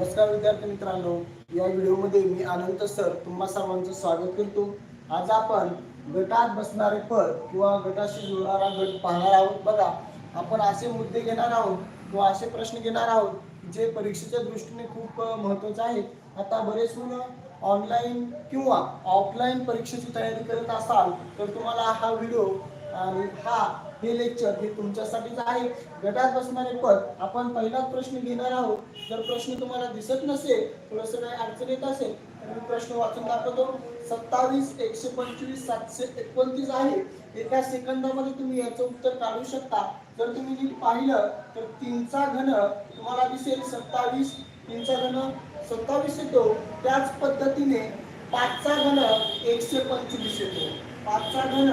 नमस्कार विद्यार्थी मित्रांनो या व्हिडिओमध्ये मी अनंत सर तुम्हा सर्वांचं स्वागत करतो. आज आपण गटात बसणारे पद किंवा गटाशी जुळणारा गट पाहणार आहोत. बघा आपण असे मुद्दे घेणार आहोत किंवा असे प्रश्न घेणार आहोत जे परीक्षेच्या दृष्टीने खूप अ, महत्त्वाचे आहेत. आता बरेच मुलं ऑनलाईन किंवा ऑफलाईन परीक्षेची तयारी करत असाल तर तुम्हाला हा व्हिडिओ आणि हा हे लेक्चर हे तुमच्यासाठीच आहे. गटात बसणारे पद आपण पहिलाच प्रश्न घेणार आहोत. जर प्रश्न तुम्हाला दिसत नसेल थोडस काही अडचण येत असेल तर मी प्रश्न वाचून दाखवतो. सत्तावीस एकशे पंचवीस सातशे एकोणतीस आहे. एका सेकंदामध्ये तुम्ही याचं उत्तर काढू शकता. जर तुम्ही नीट पाहिलं तर तीनचा घन तुम्हाला दिसेल सत्तावीस तीनचा घन सत्तावीस येतो. त्याच पद्धतीने पाचचा घन एकशे पंचवीस येतो. पाचचा घन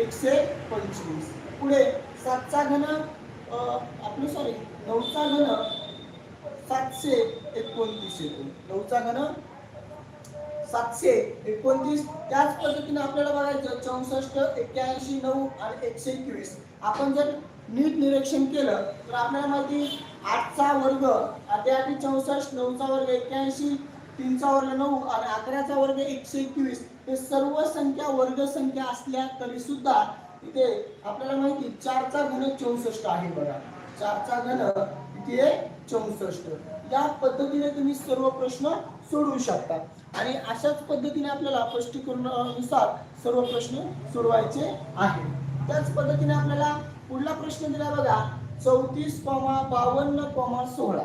एकशे पंचवीस. पुढे सातचा घन आपलं सॉरी नऊचा घन सातशे एकोणतीस येतो. नऊचा घन सातशे एकोणतीस त्याच पद्धतीने आपल्याला बघायचं चौसष्ट एक्क्याऐंशी नऊ आणि एकशे एकवीस. आपण जर नीट निरीक्षण केलं तर आपल्याला माहिती आठचा वर्ग आधी आधी चौसष्ट नऊचा वर्ग एक्क्याऐंशी तीनचा वर्ग नऊ आणि अकराचा वर्ग एकशे एकवीस. हे सर्व संख्या वर्ग संख्या असल्या तरी सुद्धा इथे आपल्याला माहिती चारचा घन चौसष्ट आहे बघा. चारचा घन किती आहे चौसष्ट. या पद्धतीने तुम्ही सर्व प्रश्न सोडवू शकता. आणि अशाच पद्धतीने आपल्याला स्पष्टीकरणानुसार सर्व प्रश्न सोडवायचे आहे त्याच पद्धतीने आपल्याला पुढला प्रश्न दिला बघा चौतीस कॉमा बावन्न कॉमा सोळा.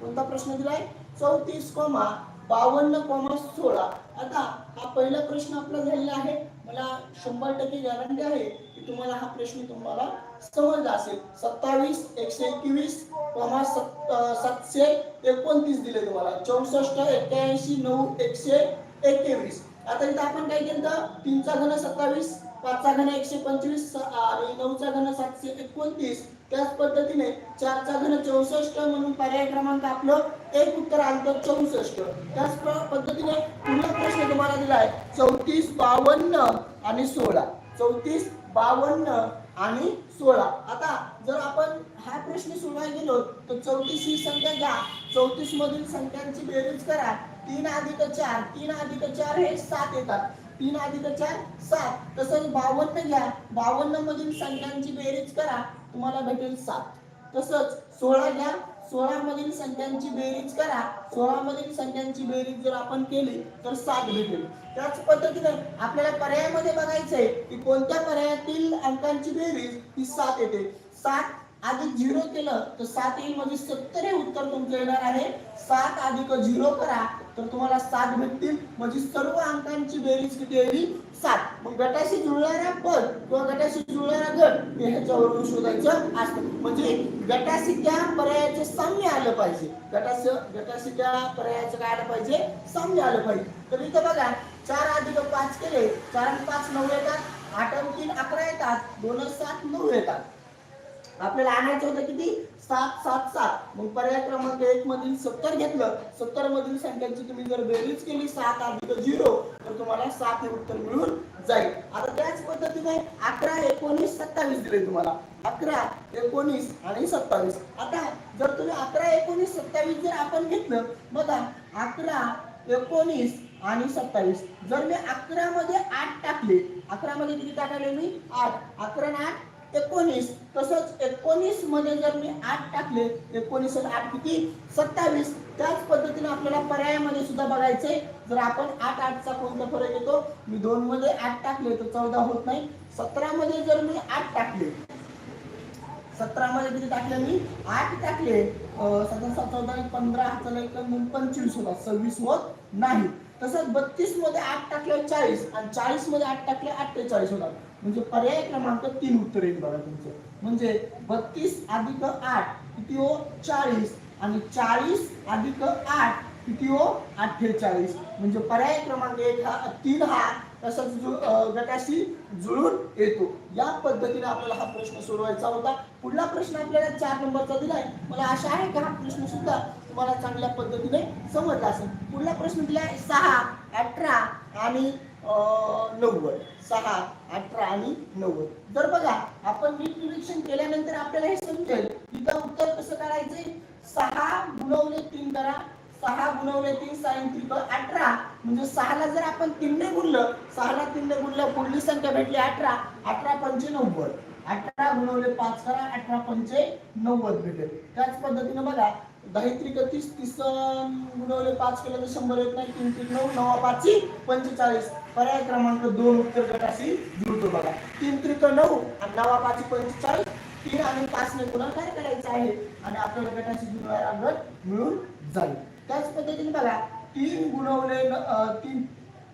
कोणता प्रश्न दिलाय? चौतीस कॉमा बावन्न कॉमा सोळा. आता हा पहिला प्रश्न आपला झालेला आहे. मला शंभर टक्के गॅरंटी आहे की तुम्हाला हा प्रश्न तुम्हाला समजला असेल. सत्तावीस एकशे एकवीस कॉमा सत- सातशे एकोणतीस दिले तुम्हाला. चौसष्ट एक्क्याऐंशी नऊ एकशे एकवीस. आता इथं आपण काय केलं तीनचा घन सत्तावीस पाचचा घन एकशे पंचवीस आणि नऊचा घन सातशे एकोणतीस. त्याच पद्धतीने चारचा घन चौसष्ट म्हणून पर्याय क्रमांक आपलं एक उत्तर आलं चौसष्ट. त्याच पद्धतीने पुन्हा प्रश्न तुम्हाला दिलाय चौतीस बावन्न आणि सोळा. चौतीस बावन्न आणि सोळा. आता जर आपण हा प्रश्न सोडवायला गेलो तर चौतीस ही संख्या घ्या. चौतीस मधील संख्यांची बेरीज करा. तीन अधिक चार तीन अधिक चार हे सात येतात. तीन अधिक चार सात. तसंच बावन्न घ्या. बावन्न मधील संख्यांची बेरीज करा. तुम्हाला भेटेल सात. तसंच सोळा घ्या. सोळा मधील संख्यांची बेरीज करा. सोळा मधील संख्यांची बेरीज जर आपण केली तर सात भेटेल. त्याच पद्धतीने आपल्याला पर्यायामध्ये बघायचंय की कोणत्या पर्यायातील अंकांची बेरीज ही सात येते. सात अधिक झिरो केलं तर सात येईल म्हणजे सत्तर हे उत्तर तुमचं येणार आहे. सात अधिक झिरो करा. तर तुम्हाला सात भेटतील. म्हणजे सर्व अंकांची बेरीज किती येईल सात. मग गटाशी जुळणारा पद किंवा गटाशी जुळणारा गट हे ह्याच्यावरून शोधायचं असतं. म्हणजे गटाशी त्या पर्यायाचे साम्य आलं पाहिजे. गटास गटाशी त्या पर्यायाचं काय आलं पाहिजे? साम्य आलं पाहिजे. तर इथं बघा चार अधिक पाच केले. चार आणि पाच नऊ येतात. आठ आणि तीन अकरा येतात. दोन सात नऊ येतात. आपल्याला आणायचं होतं किती? सात सात सात. मग पर्याय क्रमांक एक मधील सत्तर घेतलं. सत्तर मधील संख्यांची तुम्ही जर बेरीज केली सात अधिक झिरो तर तुम्हाला सात हे उत्तर मिळून जाईल. आता त्याच पद्धतीने अकरा एकोणीस सत्तावीस दिले तुम्हाला. अकरा एकोणीस आणि सत्तावीस. आता जर तुम्ही अकरा एकोणीस सत्तावीस जर आपण घेतलं बघा अकरा एकोणीस आणि सत्तावीस. जर मी अकरा मध्ये आठ टाकले अकरा मध्ये किती टाकले मी? आठ. अकरा आणि आठ एकोणीस. तसंच एकोणीसमध्ये जर मी आठ टाकले एकोणीस आठ किती? सत्तावीस. त्याच पद्धतीने आपल्याला पर्यायामध्ये सुद्धा बघायचे. जर आपण आठ आठचा कोणता फरक येतो? मी दोन मध्ये आठ टाकले तर चौदा होत नाही. सतरा मध्ये जर मी आठ टाकले सतरा मध्ये किती टाकले मी आठ टाकले. सध्या सतरा सात चौदा पंधरा हाताला एक म्हणून पंचवीस होतात. सव्वीस होत नाही. तसंच बत्तीसमध्ये आठ टाकले चाळीस. आणि चाळीसमध्ये आठ टाकले अठ्ठेचाळीस होतात. म्हणजे पर्याय क्रमांक तीन उत्तर येईल बघा तुमचं. म्हणजे बत्तीस अधिक आठ किती हो? चाळीस. आणि चाळीस अधिक आठ किती हो? अठ्ठेचाळीस. म्हणजे पर्याय क्रमांक एक हा तीन हा तसंच गटाशी जुळून येतो. या पद्धतीने आपल्याला हा प्रश्न सोडवायचा होता. पुढला प्रश्न आपल्याला चार नंबरचा दिलाय. मला आशा आहे की हा प्रश्न सुद्धा तुम्हाला चांगल्या पद्धतीने समजला असेल. पुढला प्रश्न दिलाय सहा अठरा आणि नव्वद. सहा अठरा आणि नव्वद. जर बघा आपण नीट निरीक्षण केल्यानंतर आपल्याला हे समजेल. तिथं उत्तर कसं काढायचंय? सहा गुणवले तीन करा. सहा गुणवले तीन साईन त्रिक अठरा. म्हणजे सहाला जर आपण तीनने गुणलं सहाला तीनने गुणलं पुढली संख्या भेटली अठरा. अठरा पंचे नव्वद. अठरा गुणवले पाच करा अठरा पंचे नव्वद भेटेल. त्याच पद्धतीने बघा दहा त्रिक तीस तीस गुणवले पाच केलं तर शंभर येत नाही. तीन तीन नऊ नवा पाचशे पंचेचाळीस. पर्याय क्रमांक दोन उत्तर गटाशी जुळतो बघा. तीन त्रिक नऊ आणि नवा पाचशे पंचेचाळीस. तीन आणि पाच ने गुणाकार करायचा आहे. आणि आपल्याला गटाची जुळवायला गट मिळून जाईल. त्याच पद्धतीने बघा. तीन गुणवले तीन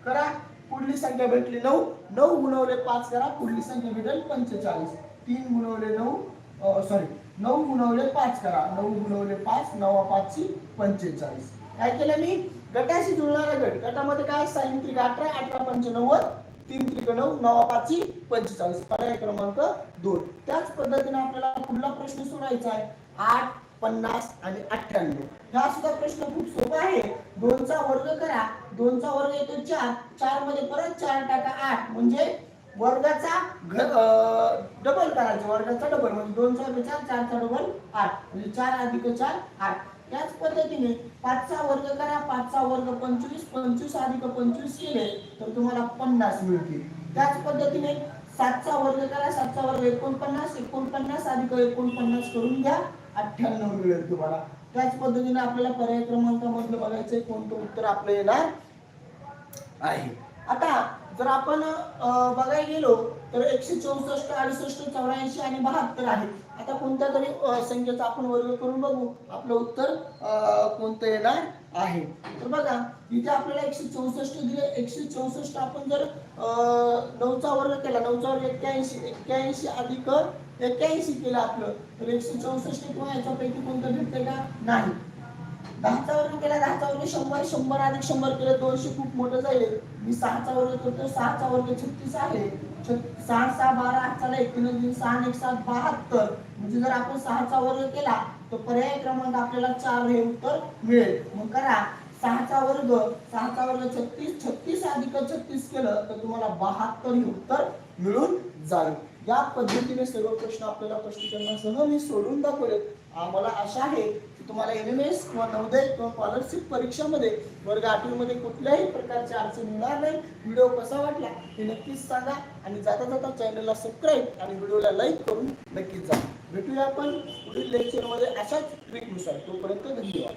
करा पुढली संख्या भेटली नऊ. नऊ गुणवले पाच करा पुढली संख्या भेटेल पंचेचाळीस. तीन गुणवले नऊ सॉरी नऊ गुणवले पाच करा. नऊ गुणवले पाच नवा पाचशे पंचेचाळीस. काय केलं मी? गटाशी जुळणारा गट. गटामध्ये काय? साईन त्रिक अठरा अठरा पंचे नव्वद तीन त्रिक नऊ नवा पाचशे पंचेचाळीस. पर्याय क्रमांक दोन. त्याच पद्धतीने आपल्याला पुढला प्रश्न सोडायचा आहे. आठ पन्नास आणि अठ्ठ्याण्णव. हा सुद्धा प्रश्न खूप सोपा आहे. दोनचा वर्ग करा. दोनचा वर्ग येतो चार. चारमध्ये परत चार टाका आठ. म्हणजे वर्गाचा डबल करायचा. वर्गाचा डबल म्हणजे दोनचा चार चारचा डबल आठ. म्हणजे चार अधिक चार आठ. त्याच पद्धतीने पाचचा वर्ग करा. पाचचा वर्ग पंचवीस. पंचवीस अधिक पंचवीस केले तर तुम्हाला पन्नास मिळतील. त्याच पद्धतीने सातचा वर्ग करा. सातचा वर्ग एकोणपन्नास. एकोणपन्नास अधिक एकोणपन्नास करून घ्या. अठ्ठ्याण्णव मिळेल तुम्हाला. त्याच पद्धतीने आपल्याला पर्याय क्रमांकामधलं बघायचंय कोणतं उत्तर आपलं येणार आहे. आता जर आपण बघायला गेलो तर एकशे चौसष्ट अडुसष्ट चौऱ्याऐंशी आणि बहात्तर आहे आता कोणत्या तरी संख्येचा आपण वर्ग करून बघू. आपलं उत्तर कोणतं येणार आहे? तर बघा इथे आपल्याला एकशे चौसष्ट दिले. एकशे चौसष्ट आपण जर नऊचा वर्ग केला नऊचा वर्ग एक्क्याऐंशी एक्क्याऐंशी अधिक एक्क्याऐंशी केलं आपलं तर एकशे चौसष्ट किंवा याच्यापैकी कोणतं भेटते का नाही दहाचा वर्ग केला दहाचा वर्ग शंभर शंभर अधिक शंभर केलं दोनशे खूप मोठं जाईल मी सहाचा वर्ग करतो सहाचा वर्ग छत्तीस आहे सहा सहा बारा आठ चाला एक सहा एक सात बहात्तर म्हणजे जर आपण सहाचा वर्ग केला तर पर्याय क्रमांक आपल्याला चार हे उत्तर मिळेल मग करा सहाचा वर्ग सहाचा वर्ग छत्तीस छत्तीस अधिक छत्तीस केलं तर तुम्हाला बहात्तर हे उत्तर मिळून जाईल या पद्धतीने सर्व प्रश्न आपल्याला स्पष्टीकरणासह मी सोडून दाखवले आम्हाला आशा आहे की तुम्हाला एम एम एस किंवा नवोदय किंवा स्कॉलरशिप परीक्षामध्ये वर्ग आठवीमध्ये कुठल्याही प्रकारची अडचण येणार नाही. व्हिडिओ कसा वाटला हे नक्कीच सांगा आणि जाता जाता चॅनलला सबस्क्राईब आणि व्हिडिओला लाईक करून नक्कीच जा. भेटूया आपण पुढील लेक्चरमध्ये अशाच ट्रिकनुसार तोपर्यंत धन्यवाद.